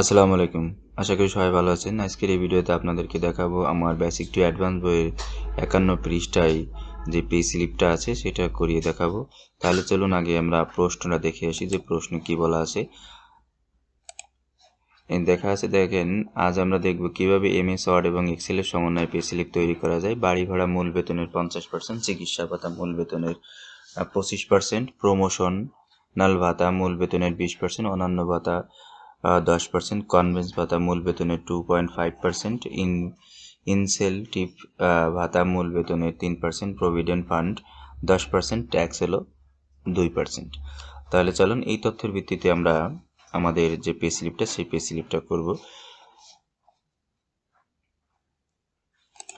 আসসালামু আলাইকুম। আশা করি সবাই ভালো আছেন। আজকের এই ভিডিওতে আপনাদেরকে দেখাবো আমার বেসিক টু অ্যাডভান্স বইয়ের একান্ন পৃষ্ঠায় যে পে স্লিপটা আছে, সেটা করিয়ে দেখাবো। তাহলে চলুন আগে আমরা প্রশ্নটা দেখে আসি যে প্রশ্ন কি বলা আছে। দেখা আছে, দেখেন, আজ আমরা দেখব কীভাবে এমএস ওয়ার্ড এবং এক্সেলের সমন্বয়ে পে স্লিপ তৈরি করা যায়। বাড়ি ভাড়া মূল বেতনের পঞ্চাশ পার্সেন্ট চিকিৎসা ভাতা মূল বেতনের পঁচিশ পার্সেন্ট প্রমোশন নাল ভাতা মূল বেতনের বিশ পার্সেন্ট অন্যান্য ভাতা দশ পার্সেন্ট কনভেন্স ভাতা মূল বেতনের two point five percent in incentive ভাতা মূল বেতনের তিন পার্সেন্ট প্রভিডেন্ট ফান্ড দশ পার্সেন্ট ট্যাক্স হলো দুই পার্সেন্ট তাহলে চলুন এই তথ্যের ভিত্তিতে আমরা আমাদের যে পে স্লিপটা সেই পে স্লিপটা করব।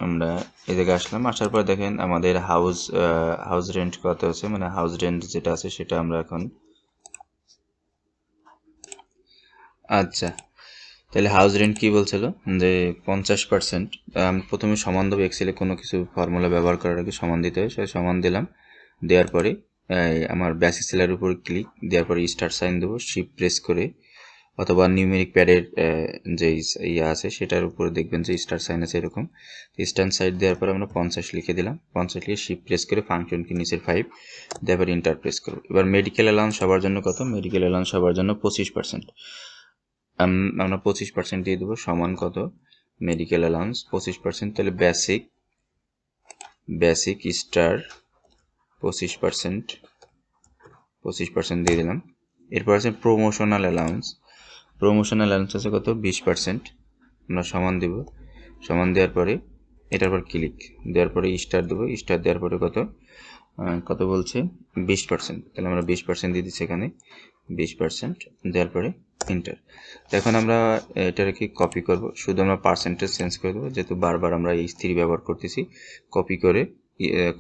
আমরা এদিকে আসলাম। আসার পর দেখেন আমাদের হাউস হাউস রেন্ট কত আছে? মানে হাউস রেন্ট যেটা আছে সেটা আমরা এখন আচ্ছা। তাহলে হাউস রেন্ট কি বলছিল? যে পঞ্চাশ পার্সেন্ট প্রথমে সমান দেবো এক্সেলে কোনো কিছু ফর্মুলা ব্যবহার করার আগে সমান দিতে হয়। সেটা সমান দিলাম। দেওয়ার পরে আমার বেসিক সেলার উপর ক্লিক দেওয়ার পরে স্টার সাইন দেবো শিপ প্রেস করে, অথবা নিউমেরিক প্যাডের যে ইয়ে আছে সেটার উপরে দেখবেন যে স্টার সাইন আছে এরকম। স্টার সাইড দেওয়ার পরে আমরা পঞ্চাশ লিখে দিলাম। পঞ্চাশ লিখে শিপ প্রেস করে ফাংশন কি নিচের ফাইভ দেওয়ার পরে ইন্টার প্রেস করব। এবার মেডিকেল অ্যালাউন্স সবার জন্য কত? মেডিকেল অ্যালাউন্স সবার জন্য পঁচিশ পার্সেন্ট আমরা পঁচিশ পার্সেন্ট দিয়ে দেবো। সমান কত? মেডিকেল অ্যালাউন্স পঁচিশ পার্সেন্ট তাহলে বেসিক বেসিক স্টার পঁচিশ পার্সেন্ট পঁচিশ পার্সেন্ট দিয়ে দিলাম। এরপর আছে প্রমোশনাল অ্যালাউন্স প্রমোশনাল অ্যালাউন্স আছে কত? বিশ পার্সেন্ট আমরা সমান দেব। সমান দেওয়ার পরে, এটার পর ক্লিক দেওয়ার পরে স্টার দেবো। স্টার দেওয়ার পরে কত? কত বলছে? বিশ পার্সেন্ট তাহলে আমরা বিশ পার্সেন্ট দিয়ে দিচ্ছি এখানে। বিশ পার্সেন্ট দেওয়ার পরে ইন্টার এখন আমরা এটাকে কপি করব। শুধু আমরা পার্সেন্টেজ চেঞ্জ করে দেবো, যেহেতু বারবার আমরা এই স্ত্রী ব্যবহার করতেছি। কপি করে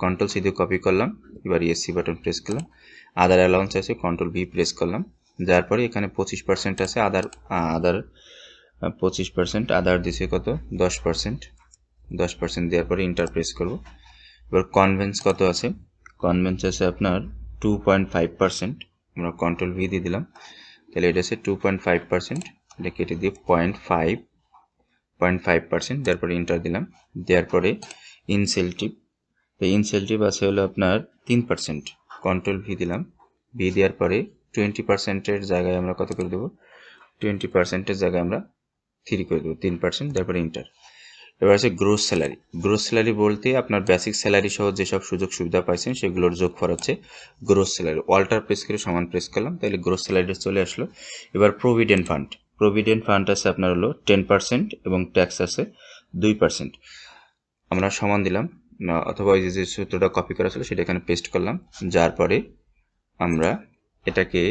কন্ট্রোল সি দিয়ে কপি করলাম, এবার ইএসসি বাটন প্রেস করলাম। আদার অ্যালাউন্স আছে কন্ট্রোল ভি প্রেস করলাম। যার পরে এখানে পঁচিশ পার্সেন্ট আছে আদার আদার পঁচিশ পার্সেন্ট আদার দিছে কত? দশ পার্সেন্ট দশ পার্সেন্ট দেওয়ার পরে ইন্টার প্রেস করব। এবার কনভেন্স কত আছে? কনভেন্স আছে আপনার টু পয়েন্ট ফাইভ পার্সেন্ট আমরা কন্ট্রোল ভি দিয়ে দিলাম। তাহলে এটা আছে টু পয়েন্ট ফাইভ পার্সেন্ট এটা কেটে দিয়ে point five point five percent দেওয়ার পরে ইন্টার দিলাম। দেওয়ার পরে ইনসেলটিভ এই ইনসেলটিভ আছে হলো আপনার তিন পার্সেন্ট কন্ট্রোল ভি দিলাম। ভি দেওয়ার পরে টোয়েন্টি পার্সেন্টের জায়গায় আমরা কত করে দেবো? টোয়েন্টি পার্সেন্টের জায়গায় আমরা থ্রি করে দেবো, তিন পার্সেন্ট তারপরে ইন্টার এবার আছে গ্রোস স্যালারি গ্রোস স্যালারি বলতে আপনার বেসিক স্যালারি সহ যেসব সুযোগ সুবিধা পাইছেন, সেগুলোর যোগফল হচ্ছে গ্রোস স্যালারি অল্টার প্রেস করে সমান প্রেস করলাম, তাহলে গ্রোস স্যালারি চলে আসলো। এবার প্রভিডেন্ট ফান্ড প্রভিডেন্ট ফান্ড আছে আপনার হলো টেন পার্সেন্ট এবং ট্যাক্স আছে দুই পার্সেন্ট আমরা সমান দিলাম অথবা ওই যে সূত্রটা কপি করা ছিল সেটা এখানে পেস্ট করলাম, যার পরে আমরা এটাকে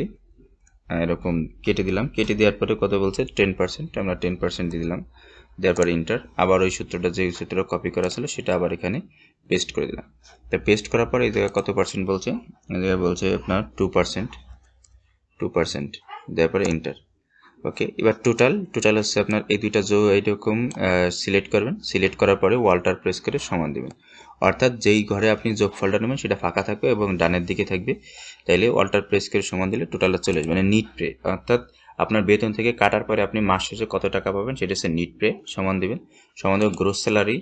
এরকম কেটে দিলাম। কেটে দেওয়ার পরে কত বলছে? টেন পার্সেন্ট আমরা টেন পার্সেন্ট দিয়ে দিলাম। দেওয়ার পরে ইন্টার আবার ওই সূত্রটা যে সূত্রটা কপি করা ছিল সেটা আবার এখানে পেস্ট করে দিলাম। তা পেস্ট করার পরে এই জায়গায় কত পার্সেন্ট বলছে? এই জায়গায় বলছে আপনার টু পার্সেন্ট টু পার্সেন্ট দেওয়ার পরে ইন্টার ওকে এবার টোটাল টোটাল হচ্ছে আপনার এই দুইটা জো এইরকম সিলেক্ট করবেন। সিলেক্ট করার পরে ওয়াল্টার প্রেস করে সমান দেবেন। অর্থাৎ যেই ঘরে আপনি যোগফলটা নেবেন সেটা ফাঁকা থাকবে এবং ডানের দিকে থাকবে। তাইলে ওয়াল্টার প্রেস করে সমান দিলে টোটালটা চলে আসবে মানে নিট প্রে অর্থাৎ আপনার বেতন থেকে কাটার পরে আপনি মাস শেষে কত টাকা পাবেন সেটা হচ্ছে নিট প্রে সমান দেবেন। সমান দেবেন গ্রোস স্যালারি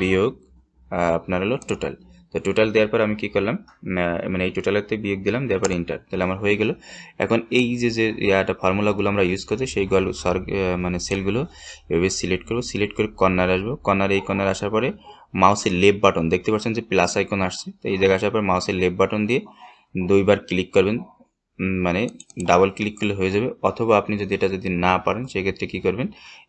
বিয়োগ আপনার হলো টোটাল তো টোটাল দেওয়ার পর আমি কি করলাম মানে এই টোটালেতে বিয়োগ দিলাম, দেওয়ার পর ইন্টার তাহলে আমার হয়ে গেল। এখন এই যে যে, ইয়াটা ফর্মুলাগুলো আমরা ইউজ করছি সেইগুলো সর মানে সেলগুলো এভাবে সিলেক্ট করব। সিলেক্ট করে কর্নার আসব। কর্নার এই কর্নার আসার পরে মাউসের লেফট বাটন দেখতে পাচ্ছেন যে প্লাস আইকন আসছে। তো এই জায়গায় আসার পর মাউসের লেফট বাটন দিয়ে দুইবার ক্লিক করবেন। মানে ডাবল ক্লিক করলে হয়ে যাবে। অথবা আপনি যদি এটা যদি না পারেন, সেক্ষেত্রে কী করবেন?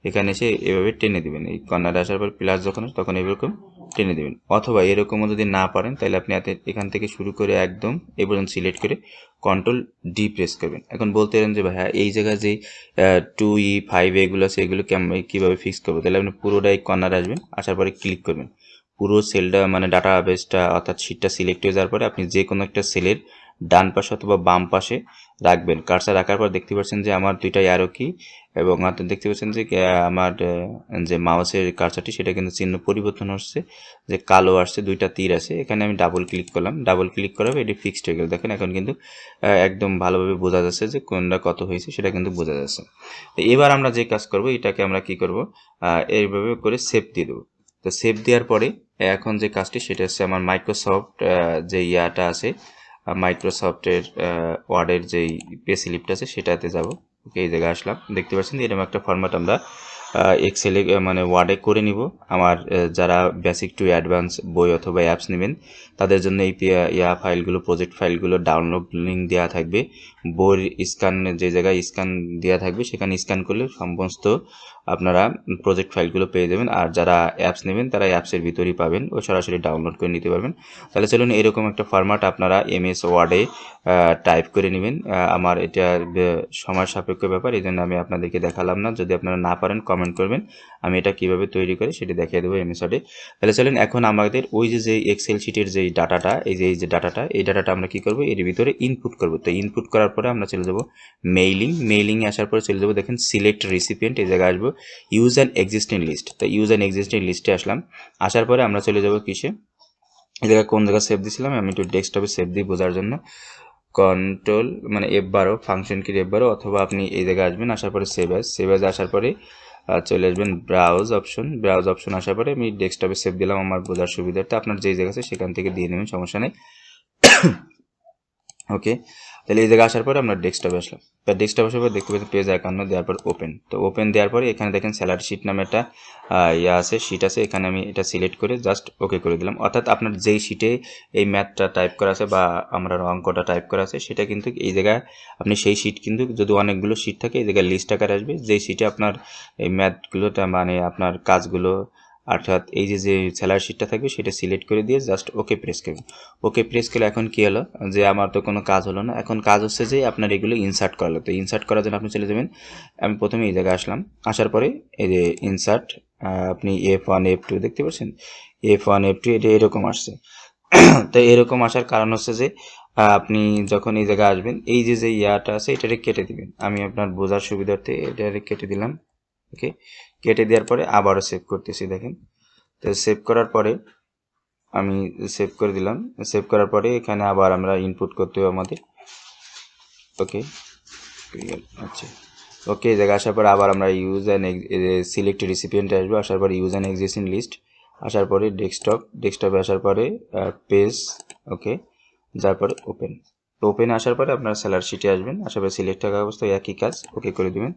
এখানে এসে এভাবে টেনে দিবেন। এই কর্নারে আসার পর প্লাস যখন তখন এরকম টেনে দেবেন। অথবা এরকমও যদি না পারেন, তাহলে আপনি এখান থেকে শুরু করে একদম এ পর্যন্ত সিলেক্ট করে কন্ট্রোল ডি প্রেস করবেন। এখন বলতে পারেন যে ভাইয়া, এই জায়গায় যে টু ই ফাইভ এগুলো আছে, এগুলো কীভাবে ফিক্স করব? তাহলে আপনি পুরোটাই কর্নারে আসবেন, আসার পরে ক্লিক করবেন। পুরো সেলটা মানে ডাটা বেসটা অর্থাৎ শিটটা সিলেক্ট হয়ে যাওয়ার পরে আপনি যে কোনো একটা সেলের ডান পাশে অথবা বাম পাশে রাখবেন। কার্সার রাখার পর দেখতে পাচ্ছেন যে আমার দুইটা অ্যারো কি এবং আপনি দেখতে পাচ্ছেন যে আমার যে মাউসের কার্সারটি সেটা কিন্তু চিহ্ন পরিবর্তন হচ্ছে, যে কালো আসছে, দুইটা তীর আছে। এখানে আমি ডাবল ক্লিক করলাম। ডাবল ক্লিক পর এটি ফিক্সড হয়ে গেল। দেখেন এখন কিন্তু একদম ভালোভাবে বোঝা যাচ্ছে যে কোনটা কত হয়েছে, সেটা কিন্তু বোঝা যাচ্ছে। তো এবার আমরা যে কাজ করব, এটাকে আমরা কি করব এইভাবে করে সেভ দিয়ে দেবো। তো সেভ দেওয়ার পরে এখন যে কাজটি, সেটা হচ্ছে আমার মাইক্রোসফট যে ইয়াটা আছে মাইক্রোসফটের ওয়ার্ডের যেই পে স্লিপটা আছে, সেটাতে যাব। ওকে এই জায়গায় আসলাম। দেখতে পাচ্ছেন এরকম একটা ফরম্যাট আমরা এক্সেলে মানে ওয়ার্ডে করে নিব। আমার যারা বেসিক টু অ্যাডভান্স বই অথবা অ্যাপস নেবেন, তাদের জন্য এই ইয়া ফাইলগুলো প্রজেক্ট ফাইলগুলো ডাউনলোড লিঙ্ক দেওয়া থাকবে। বইয়ের স্ক্যান যে জায়গায় স্ক্যান দেওয়া থাকবে, সেখানে স্ক্যান করলে সমস্ত আপনারা প্রজেক্ট ফাইলগুলো পেয়ে যাবেন। আর যারা অ্যাপস নেবেন, তারা অ্যাপসের ভিতরেই পাবেন। ও সরাসরি ডাউনলোড করে নিতে পারবেন। তাহলে চলুন এরকম একটা ফরম্যাট আপনারা এমএস ওয়ার্ডে টাইপ করে নেবেন। আমার এটা সময় সাপেক্ষ ব্যাপার। এই জন্য আমি আপনাদেরকে দেখালাম না। যদি আপনারা না পারেন কমেন্ট করবেন। আমি এটা কীভাবে তৈরি করি সেটি দেখিয়ে দেবো এমএস ওয়ার্ডে তাহলে চলুন এখন আমাদের ওই যে যে এক্সেল শিটের যে ডাটাটা, এই যে এই যে ডাটাটা, এই ডাটাটা আমরা কি করব? এর ভিতরে ইনপুট করব। তো ইনপুট করার পরে আমরা চলে যাব মেইলিং মেইলিংয়ে আসার পরে চলে যাব, দেখেন সিলেক্ট রিসিপিয়েন্ট এই জায়গায় আসব। ইউজ অ্যান্ড এক্সিস্টিং লিস্ট তো ইউজ অ্যান্ড এক্সিস্টিং লিস্টে আসলাম। আসার পরে আমরা চলে যাব কিসে? এই জায়গায় কোন জায়গায় সেভ দিয়েছিলাম আমি একটু ডেস্কটপে সেভ দিই বোঝার জন্য। কন্ট্রোল মানে এফ বারো ফাংশন কি এফ বারো অথবা আপনি এই জায়গায় আসবেন, আসার পরে সেভ অ্যাজ সেভ অ্যাজ আসার পরে চলে আসবেন ব্রাউজ অপশন ব্রাউজ অপশন আসার পরে আমি ডেস্কটপে সেভ দিলাম আমার বোঝার সুবিধার্থে। আপনার যেই জায়গা আছে সেখান থেকে দিয়ে নেবেন, সমস্যা নেই। ওকে তাহলে এই জায়গায় আসার পরে আমরা ডেস্কটপে আসলাম। তো ডেস্কটপ আসার পরে দেখতে পাচ্ছেন পেজ একান্ন দেওয়ার পর ওপেন তো ওপেন দেওয়ার পরে এখানে দেখেন স্যালারি শিট নামে একটা ইয়া আছে শিট আছে। এখানে আমি এটা সিলেক্ট করে জাস্ট ওকে করে দিলাম। অর্থাৎ আপনার যেই শিটে এই ম্যাথটা টাইপ করা আছে বা আমরা অঙ্কটা টাইপ করা আছে, সেটা কিন্তু এই জায়গায় আপনি সেই শিট কিন্তু যদি অনেকগুলো শিট থাকে, এই জায়গায় লিস্ট আকারে আসবে। যেই শিটে আপনার এই ম্যাথগুলোটা মানে আপনার কাজগুলো অর্থাৎ এই যে যে স্যালারি শিটটা থাকবে সেটা সিলেক্ট করে দিয়ে জাস্ট ওকে প্রেস করবেন ওকে প্রেস করলে এখন কি হলো? যে আমার তো কোনো কাজ হলো না। এখন কাজ হচ্ছে যে আপনার এগুলো ইনসার্ট করা। তো ইনসার্ট করার জন্য আপনি চলে যাবেন। আমি প্রথমে এই জায়গায় আসলাম। আসার পরে এই যে ইনসার্ট আপনি এফ ওয়ান এফ টু দেখতে পাচ্ছেন? এফ ওয়ান এফ টু এটা এরকম আসছে। তো এরকম আসার কারণ হচ্ছে যে আপনি যখন এই জায়গায় আসবেন, এই যে যে ইয়াটা আছে, এটারে কেটে দিবেন। আমি আপনার বোঝার সুবিধার্থে এটারে কেটে দিলাম। ওকে? কেটে দেওয়ার পরে আবারও সেভ করতেছি, দেখেন। তো সেভ করার পরে আমি সেভ করে দিলাম। সেভ করার পরে এখানে আবার আমরা ইনপুট করতে হবে আমাদের। ওকে? আচ্ছা। ওকে, এই জায়গায় আসার পরে আবার আমরা ইউজ অ্যান্ড সিলেক্ট রিসিপিয়েন্টে আসব। আসার পরে ইউজ অ্যান্ড এক্সিস্টিং লিস্ট আসার পরে ডেস্কটপ ডেস্কটপে আসার পরে পেজ ওকে? যার ওপেন তো ওপেনে আসার পরে আপনার স্যালার শিটে আসবেন। আসার পরে সিলেক্ট থাকা অবস্থায় একই কাজ, ওকে করে দেবেন।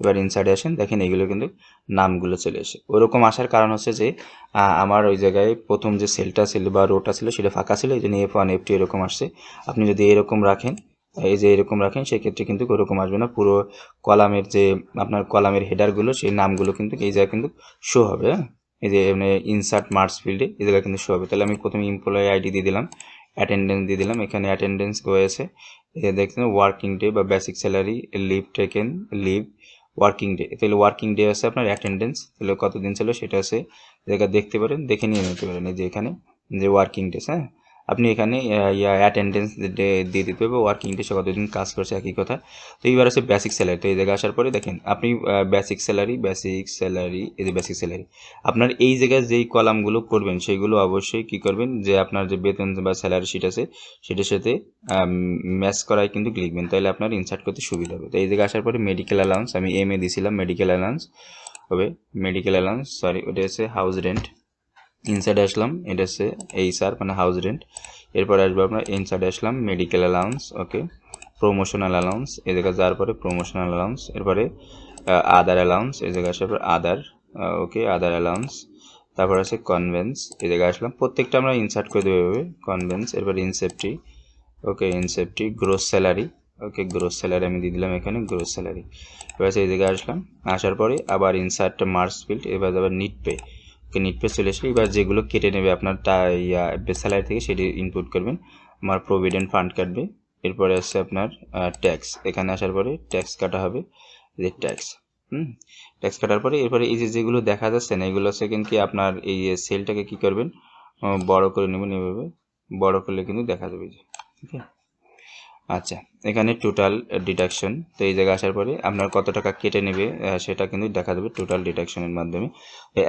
এবার ইনসাইডে আসেন, দেখেন এগুলো কিন্তু নামগুলো চলে আসে ওরকম আসার কারণ হচ্ছে যে আমার ওই জায়গায় প্রথম যে সেলটা ছিল বা রোটা ছিল সেটা ফাঁকা ছিল, এই জন্য এফ ওয়ান এফ টু এরকম আসছে। আপনি যদি এরকম রাখেন, এই যে এরকম রাখেন, সেক্ষেত্রে কিন্তু ওরকম আসবে না। পুরো কলামের যে, আপনার কলামের হেডারগুলো সেই নামগুলো কিন্তু এই জায়গায় কিন্তু শো হবে হ্যাঁ? এই যে এমনি ইনসার্ট মার্কস ফিল্ডে এই জায়গায় কিন্তু শো হবে। তাহলে আমি প্রথমে এমপ্লয়ি আইডি দিয়ে দিলাম অ্যাটেন্ডেন্স দিয়ে দিলাম, এখানে অ্যাটেন্ডেন্স হয়েছে। দেখছেন ওয়ার্কিং ডে বা basic salary leave taken leave working day তাহলে ওয়ার্কিং ডে আছে আপনার অ্যাটেন্ডেন্স তাহলে কতদিন ছিল সেটা আছে দেখতে পারেন, দেখে নিয়ে নিতে পারেন, এই যে এখানে, যে ওয়ার্কিং ডেস হ্যাঁ? আপনি এখানে অ্যাটেন্ডেন্স দিয়ে দিতে হবে ওয়ার্কিং ডে সে কতদিন কাজ করছে, একই কথা। তো এইবার আছে বেসিক স্যালারি তো এই জায়গায় আসার পরে দেখেন, আপনি বেসিক স্যালারি বেসিক স্যালারি এই যে বেসিক স্যালারি আপনার এই জায়গায় যেই কলামগুলো করবেন সেইগুলো অবশ্যই কি করবেন, যে আপনার যে বেতন বা স্যালারি শিট আছে, সেটার সাথে ম্যাচ করায় কিন্তু লিখবেন, তাহলে আপনার ইনসার্ট করতে সুবিধা হবে। তো এই জায়গায় আসার পরে মেডিকেল অ্যালাউন্স আমি এম এ দিয়েছিলাম মেডিকেল অ্যালাউন্স হবে মেডিকেল অ্যালাউন্স সরি ওটা হচ্ছে হাউস রেন্ট ইনসাইডে আসলাম, এটা হচ্ছে এই স্যার মানে হাউস রেন্ট এরপরে আসব আপনার ইনসাইডে আসলাম medical allowance okay promotional allowance এ জায়গায় যাওয়ার পরে প্রমোশনাল অ্যালাউন্স এরপরে আদার অ্যালাউন্স এ জায়গায় আসার পর আদার ওকে আদার অ্যালাউন্স তারপর আছে কনভেন্স এ জায়গায় আসলাম। প্রত্যেকটা আমরা ইনসার্ট করে দেবো এভাবে কনভেন্স এরপর ইনসেফটি okay ইনসেফটি gross salary okay gross salary আমি দিয়ে দিলাম এখানে গ্রোস স্যালারি এবার এই জায়গায় আসলাম, আসার পরে আবার ইনসার্ট মার্কস ফিল্ড এবার আবার net pay okay net pay চলে আসলে এবার যেগুলো কেটে নেবে আপনার স্যালারি থেকে সেটি ইনপুট করবেন। আমার প্রভিডেন্ট ফান্ড কাটবে। এরপরে আসছে আপনার ট্যাক্স এখানে আসার পরে ট্যাক্স কাটা হবে। যে ট্যাক্স হুম? ট্যাক্স কাটার পরে এরপরে এই যে যেগুলো দেখা যাচ্ছে না, এগুলো হচ্ছে কিন্তু আপনার এই সেলটাকে কি করবেন? বড় করে নেবেন এভাবে। বড় করলে কিন্তু দেখা যাবে যে ঠিক ওকে আচ্ছা এখানে টোটাল ডিডাকশন তো এই জায়গায় আসার পরে আপনার কত টাকা কেটে নেবে সেটা কিন্তু দেখা দেবে টোটাল ডিডাকশনের মাধ্যমে।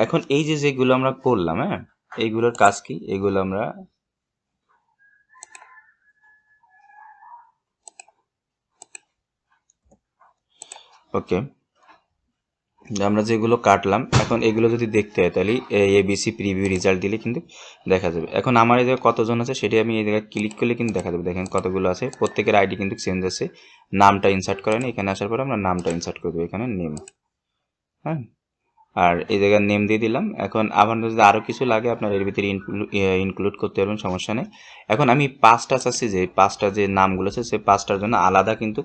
এখন এই যে যেগুলো আমরা করলাম হ্যাঁ এইগুলোর কাজ কি? এগুলো আমরা ওকে আমরা যেগুলো কাটলাম, এখন এগুলো যদি দেখতে হয়, তাহলে এবিসি প্রিভিউ রেজাল্ট দিলে কিন্তু দেখা যাবে। এখন আমার এই জায়গায় কতজন আছে সেটি আমি এই জায়গায় ক্লিক করলে কিন্তু দেখা যাবে। দেখেন কতগুলো আছে, প্রত্যেকের আইডি কিন্তু চেঞ্জ আছে। নামটা ইনসার্ট করেন এখানে আসার পর আমরা নামটা ইনসার্ট করে দেবো, এখানে নেম হ্যাঁ? আর এই জায়গায় নেম দিয়ে দিলাম। এখন আপনার যদি আরও কিছু লাগে, আপনার এর ভিতরে ইনক্লুড করতে পারবেন, সমস্যা নেই। এখন আমি পাঁচটা চাচ্ছি যে, পাঁচটা যে নামগুলো আছে সেই পাঁচটার জন্য আলাদা কিন্তু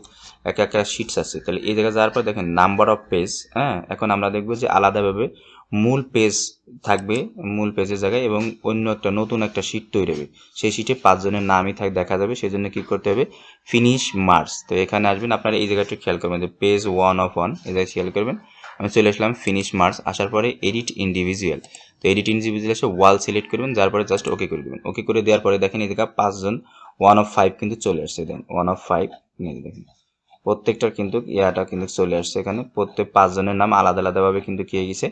এক একটা শিটস আছে। তাহলে এই জায়গায় যাওয়ার পর দেখেন নাম্বার অফ পেজ হ্যাঁ? এখন আমরা দেখব যে আলাদাভাবে মূল পেজ থাকবে, মূল পেজের জায়গায় এবং অন্য একটা নতুন একটা শিট তৈরি হবে। সেই শিটে পাঁচজনের নামই থাক দেখা যাবে সেই জন্য কী করতে হবে? ফিনিশ মার্কস তো এখানে আসবেন, আপনারা এই জায়গাটা খেয়াল করবেন যে পেজ ওয়ান অফ ওয়ান এই জায়গায় খেয়াল করবেন। আমি চলে আসলাম ফিনিশ মার্কস আসার পরে এডিট ইন্ডিভিজুয়াল তো এডিট ইন্ডিভিজুয়াল এসে ওয়াল সিলেক্ট করবেন, যার পরে জাস্ট ওকে করে দেবেন। ওকে করে দেওয়ার পরে দেখেন জায়গায় পাঁচজন ওয়ান অফ ফাইভ কিন্তু চলে আসছে। দেন ওয়ান অফ ফাইভ নিয়ে দেখেন। প্রত্যেকটার কিন্তু ইয়াটা কিন্তু চলে আসছে এখানে। প্রত্যেক পাঁচজনের নাম আলাদা আলাদাভাবে কিন্তু কি হয়ে গেছে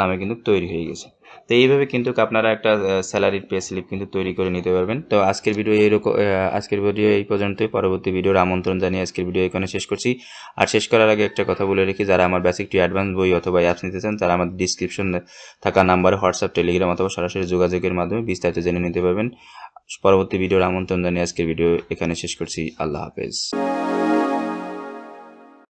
নামে কিন্তু তৈরি হয়ে গেছে। তো এইভাবে কিন্তু আপনারা একটা স্যালারির পে স্লিপ কিন্তু তৈরি করে নিতে পারবেন। তো আজকের ভিডিও এইরকম আজকের ভিডিও এই পর্যন্তই। পরবর্তী ভিডিওর আমন্ত্রণ জানিয়ে আজকের ভিডিও এখানে শেষ করছি। আর শেষ করার আগে একটা কথা বলে রেখি, যারা আমার বেসিক টু অ্যাডভান্স বই অথবা অ্যাপস নিতে চান, তারা আমার ডিসক্রিপশন থাকা নাম্বারে হোয়াটসঅ্যাপ টেলিগ্রাম অথবা সরাসরি যোগাযোগের মাধ্যমে বিস্তারিত জেনে নিতে পারবেন। পরবর্তী ভিডিওর আমন্ত্রণ জানিয়ে আজকের ভিডিও এখানে শেষ করছি। আল্লাহ হাফেজ।